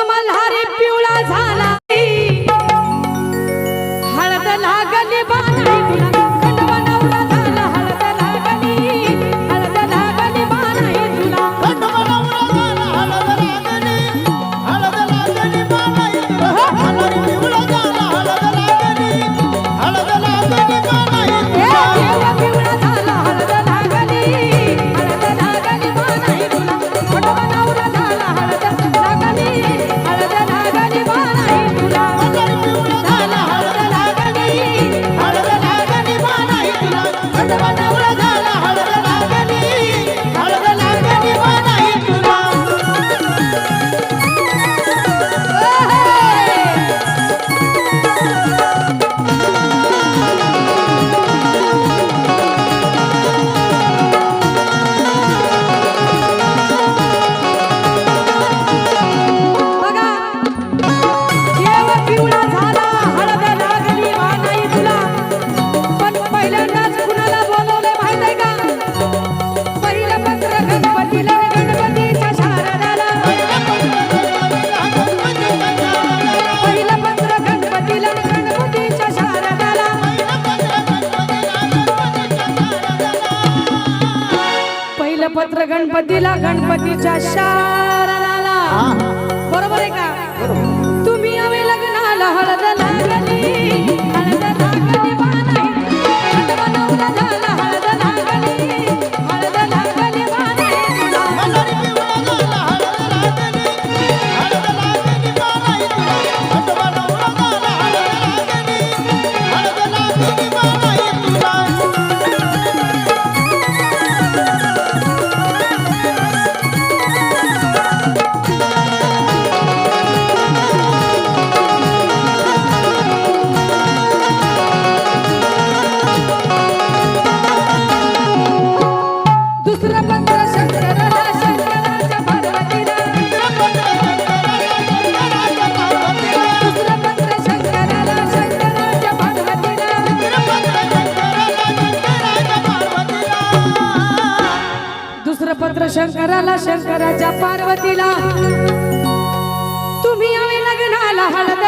থামালা पत्र गणपतीला गणपतीच्या शाराला बरोबर आहे का? तुम्ही आम्ही लग्नाला हळद पत्र शंकराला शंकराच्या पार्वतीला. तुम्ही आम्ही लग्नाला हळद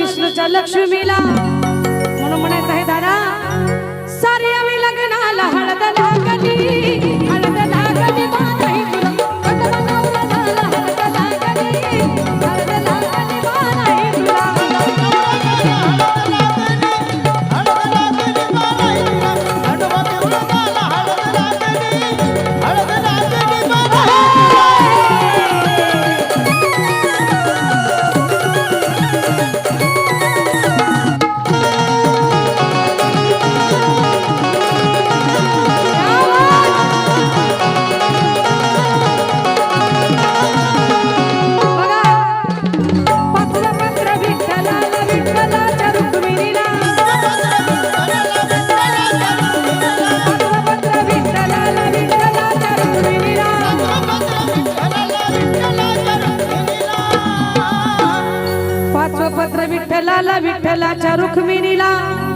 विष्णूच्या लक्ष्मीला. म्हणून म्हणायचं आहे दादा सारी आम्ही लग्नाला हळद लागली विठ्ठला विठ्ठलाच्या रुक्मिणीला.